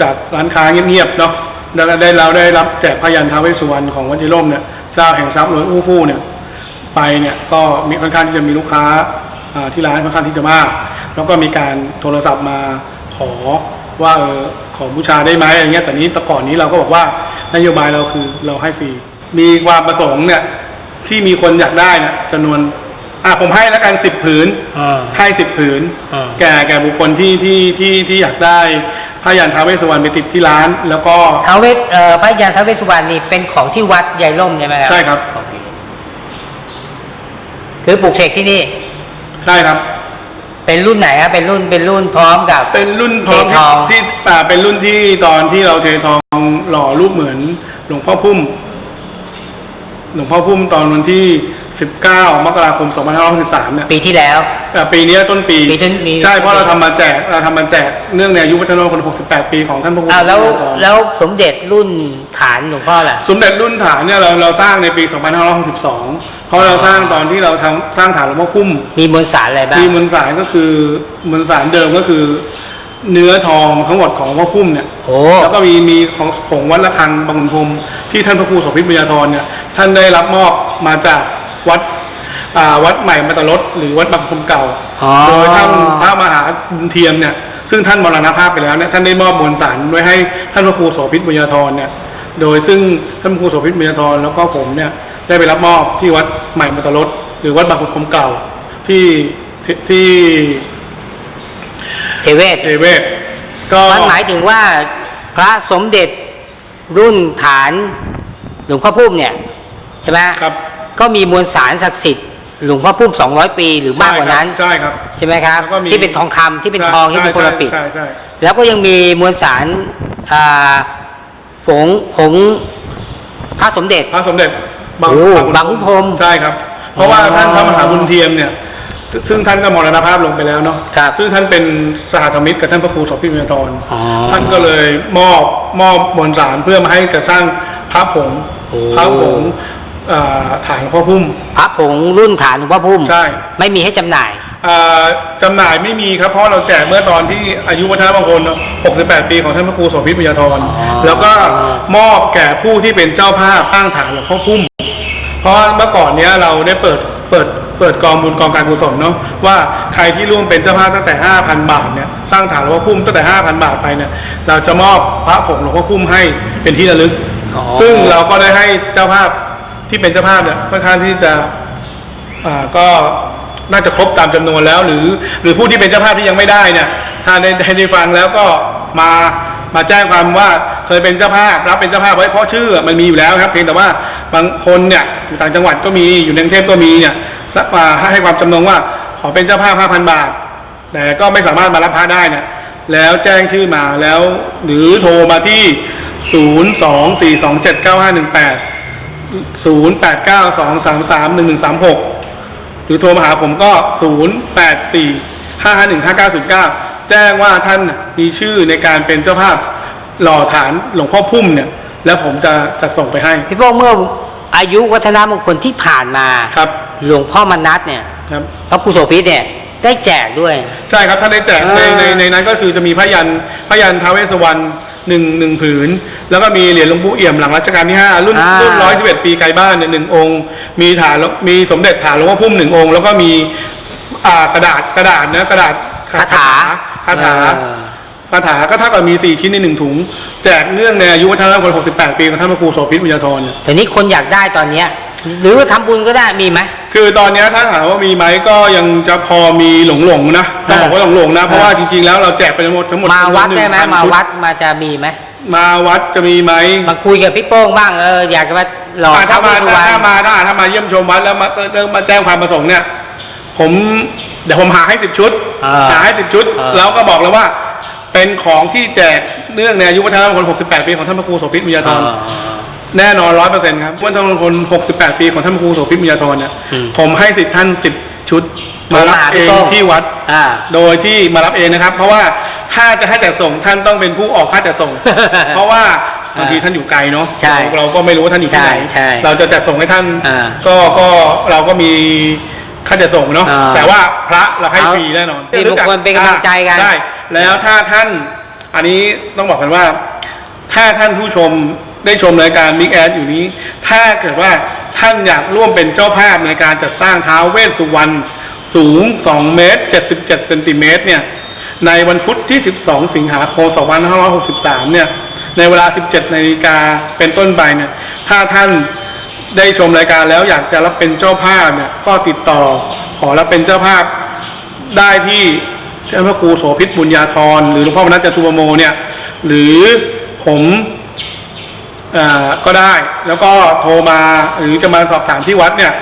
จากร้านค้าเงียบๆเนาะแล้วก็ได้เราได้รับแจกพยันท้าวเวสสุวรรณของวัดจิร่มเนี่ยเจ้าแห่งทรัพย์หลวงอู้ฟู่เนี่ยไปเนี่ยก็มีค่อนข้างที่จะมีลูกค้าอ่าที่ร้านค่อนข้างที่จะมาก แล้วก็มีการโทรศัพท์มาขอว่าเออขอบูชาได้ไหมอะไรเงี้ยแต่นี้แต่ก่อนนี้เราก็บอกว่านโยบายเราคือเราให้ฟรี มีความประสงค์เนี่ยที่มีคนอยากได้เนี่ยจำนวนอะผมให้แล้วกันสิบผืนอ่าให้สิบผืนอ่าแก่แก่บุคคลที่ที่ที่ที่อยากได้ พระยันท้าวเวสสุวรรณไปติดที่ร้าน แล้วก็ท้าวเวสเอ่อพระยันท้าวเวสสุวรรณนี่เป็นของที่วัดใหญ่ร่มใช่ไหมครับใช่ครับ โอเคคือปลูกเสกที่นี่ ใช่ครับ เป็นรุ่นไหนครับเป็นรุ่นเป็นรุ่นพร้อมกับ เป็นรุ่นพร้อมเททอง ที่อ่าเป็นรุ่นที่ตอนที่เราเททองหล่อรูปเหมือนหลวงพ่อพุ่ม หลวงพ่อพุ่มตอนวันที่ 19 มกราคม 2563เนี่ยปีที่แล้วอ่าปีนี้ต้นปีปีต้นปี ใช่เพราะเราทำมาแจกเราทำมาแจกเนื่องในอายุวัฒนมงคล68 ปีของท่านพระครูอ้าวแล้วสุนทรแล้วสมเด็จรุ่นฐานหลวงพ่อล่ะ สมเด็จรุ่นฐานเนี่ยเราเราสร้างในปี 2562 เพราะเราสร้างตอนที่เราทำสร้างฐานหลวงพ่อคุ้มมีมวลสารอะไรบ้าง มีมวลสารก็คือมวลสารเดิมก็คือ เนื้อทองทั้งหมดของหลวงพ่อคุ้มเนี่ยโอ้แล้วก็มีมีของผงวัดระฆังบางขุนพรหมที่ท่านพระครูโสภิตบุญญาธรเนี่ยท่านได้รับมอบมาจากวัดอ่าวัดใหม่มัตตรสหรือวัดบางขุนพรหมเก่าอ๋อ โดยท่านพระมหาบุญเทียมเนี่ยซึ่งท่านมรณภาพไปแล้วเนี่ยท่านได้มอบมวลสารไว้ให้ท่านพระครูโสภิตบุญญาธรเนี่ยโดยซึ่งท่านพระครูโสภิตบุญญาธรแล้วก็ผมเนี่ยได้ไปรับมอบที่วัดใหม่มัตตรสหรือวัดบางขุนพรหมเก่าที่ที่ที่ เทเวศเทเวศก็มันหมายถึงว่าพระสมเด็จรุ่นฐานหลวงพ่อพุ่มเนี่ยใช่ไหมครับ ก็มีมวลสารศักดิ์สิทธิ์หลวงพ่อพุ่ม200ปีหรือมากกว่านั้นใช่ครับใช่ไหมครับแล้วก็มีที่เป็นทองคำที่เป็นทองที่เป็นโคลปิดใช่ใช่ใช่แล้วก็ยังมีมวลสารอ่าผงผงพระสมเด็จพระสมเด็จโอ้บางขุนพรหมใช่ครับ เพราะว่าอ๋อท่านพระมหาบุญเทียมเนี่ย ซึ่งท่านก็มรณภาพลงไปแล้วเนาะครับซึ่งท่านเป็นสหธรรมิตรกับท่านพระครูโสภิตวิญญาธรอ๋อท่านก็เลยมอบมอบมวลสารเพื่อมาให้จะสร้างพระผงโอ้ พระผงอ่าฐานหลวงพ่อพุ่ม พระผงรุ่นฐานหลวงพ่อพุ่มใช่ ไม่มีให้จำหน่าย อ่าจำหน่ายไม่มีครับเพราะเราแจกเมื่อตอนที่อายุวัฒนมงคลเนอะ68 ปีของท่านพระครูโสภิตวิญญาธรอ๋อ แล้วก็มอบแก่ผู้ที่เป็นเจ้าภาพตั้งฐานหลวงพ่อพุ่ม เพราะว่าเมื่อก่อนเนี้ยเราได้เปิดเปิด เปิดกองบุญกองการกุศลเนาะว่าใครที่ร่วมเป็นเจ้าภาพตั้งแต่ 5,000 บาทเนี่ยสร้างฐานหลวงพ่อพุ่มตั้งแต่ 5,000 บาทไปเนี่ยเราจะมอบพระผงหลวงพ่อพุ่มให้เป็นที่ระลึกอ๋อซึ่งเราก็ได้ให้เจ้าภาพที่เป็นเจ้าภาพเนี่ยค่อนข้างที่จะอ่าก็น่าจะครบตามจำนวนแล้ว หรือหรือผู้ที่เป็นเจ้าภาพที่ยังไม่ได้เนี่ยถ้าได้ได้ได้ฟังแล้วก็มามาแจ้งความว่าเคยเป็นเจ้าภาพรับเป็นเจ้าภาพไว้เพราะชื่อมันมีอยู่แล้วครับ เพียงแต่ว่าบางคนเนี่ยอยู่ต่างจังหวัดก็มีอยู่ในกรุงเทพก็มีเนี่ย สักมาให้ความจำนงว่าขอเป็นเจ้าภาพ5,000 บาท แต่ก็ไม่สามารถมารับพระได้เนี่ยแล้วแจ้งชื่อมาแล้วหรือโทรมาที่ 024279518 0892331136 หรือโทรมาหาผมก็ 0845515909 แจ้งว่าท่านมีชื่อในการเป็นเจ้าภาพหล่อฐานหลวงพ่อพุ่มเนี่ย แล้วผมจะจะส่งไปให้ พี่โป้งเมื่ออายุวัฒนมงคลที่ผ่านมา ครับ หลวงพ่อมนัสเนี่ยครับพระครูโสภิตเนี่ยได้แจกด้วย ใช่ครับท่านได้แจกในอ่าในในนั้นก็คือจะมีพระยันพระยันท้าวเวสสุวรรณหนึ่งหนึ่งผืน แล้วก็มีเหรียญหลวงปู่เอี่ยมหลังรัชกาลที่ 5 รุ่นรุ่นร้อยสิบเอ็ดปีไกลบ้านเนี่ยหนึ่งองค์ มีฐานมีสมเด็จฐานหลวงพ่อพุ่มหนึ่งองค์ แล้วก็มีอ่ากระดาษกระดาษนะกระดาษคาถาคาถาเออคาถาก็เท่ากับมี 4 ชิ้นในหนึ่งถุง แจกเนื่องในอายุวัฒนมงคล68 ปีของท่านพระครูโสภิตวิญญาธรเนี่ยแต่นี้คนอยากได้ตอนเนี้ย หรือว่าทำบุญก็ได้มีไหม คือตอนเนี้ยถ้าถามว่ามีไหมก็ยังจะพอมีหลงหลงๆนะต้องบอกว่าหลงหลงๆนะเพราะว่าจริงๆแล้วเราแจกไปทั้งหมดทั้งหมดมาวัดได้ไหม1,000มาชุวัดมาจะมีไหมมาวัดจะมีไหม มาคุยกับพี่โป้งบ้างเอออยากจะมาหล่ออ่าท้าถ้าเวมาสสุวรรณถ้ามาถ้าถ้ามาเยี่ยมชมวัดแล้วมาเริ่มมาแจ้งความประสงค์เนี่ย ผมเดี๋ยวผมหาให้สิบชุดอ่าหาให้สิบชุด อ่า แล้วก็บอกแล้วว่า เป็นของที่แจกเนื่องในอายุวัฒนมงคล68 ปีของท่านพระครูโสภิตวิญญาธร แน่นอนร้อยเปอร์เซ็นต์ครับวัฒนมงคล68ปีของท่านพระครูโสภิตวิญญาธรเนี่ย อืมผมให้สิทธิ์ท่านสิบชุด มารับโทรมาหาพี่เองโต้งที่วัด อ่า โดยที่มารับเองนะครับ เพราะว่าถ้าจะให้จัดส่งท่านต้องเป็นผู้ออกค่าจัดส่ง เพราะว่าบางทีท่านอยู่ไกลเนาะใช่เราเราก็ไม่รู้ว่าท่านอยู่ที่ไหนใช่ใช่เราจะจัดส่งให้ท่านอ่าก็ก็เราก็มีค่าจัดส่งเนาะอ่าแต่ว่าพระเราให้เอาฟรีแน่นอนที่บุคคลเป็นกำลังใจกันได้แล้วถ้าท่าน อันนี้ต้องบอกกันว่า ถ้าท่านผู้ชม ได้ชมรายการ Big a d อยู่นี้ ถ้าเกิดว่าท่านอยากร่วมเป็นเจ้าภาพในการจัดสร้างท้าวเวสสุวรรณสูง 2 เมตร 77เซนติเมตรเนี่ย ในวันพุธที่ 12 สิงหาคม 2563 เนี่ย ในเวลา 17นาฬิกาเป็นต้นไปเนี่ย ถ้าท่านได้ชมรายการแล้วอยากจะรับเป็นเจ้าภาพเนี่ย ก็ติดต่อขอรับเป็นเจ้าภาพได้ที่ท่านพระครูโสภิตบุญญาธรหรือหลวงพ่อมนัสจตุวโมเนี่ย หรือผม ก็ได้ แล้วก็โทรมาหรือจะมาสอบถามที่วัดเนี่ย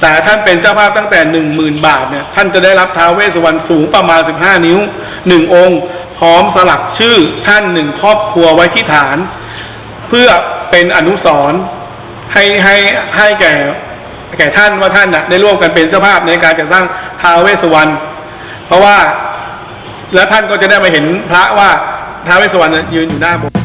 แต่ท่านเป็นเจ้าภาพตั้งแต่หนึ่งหมื่นบาทเนี่ยท่านจะได้รับท้าเวสุวรรณสูงประมาณ 15 นิ้วหนึ่งองค์ พร้อมสลักชื่อท่านหนึ่งครอบครัวไว้ที่ฐาน เพื่อเป็นอนุสรณ์ให้ให้ให้แก่แก่ท่านว่าท่านน่ะได้ร่วมกันเป็นเจ้าภาพในการจัดสร้างท้าเวสุวรรณเพราะว่าแล้วท่านก็จะได้มาเห็นพระว่าท้าเวสุวรรณยืนอยู่หน้าโบสถ์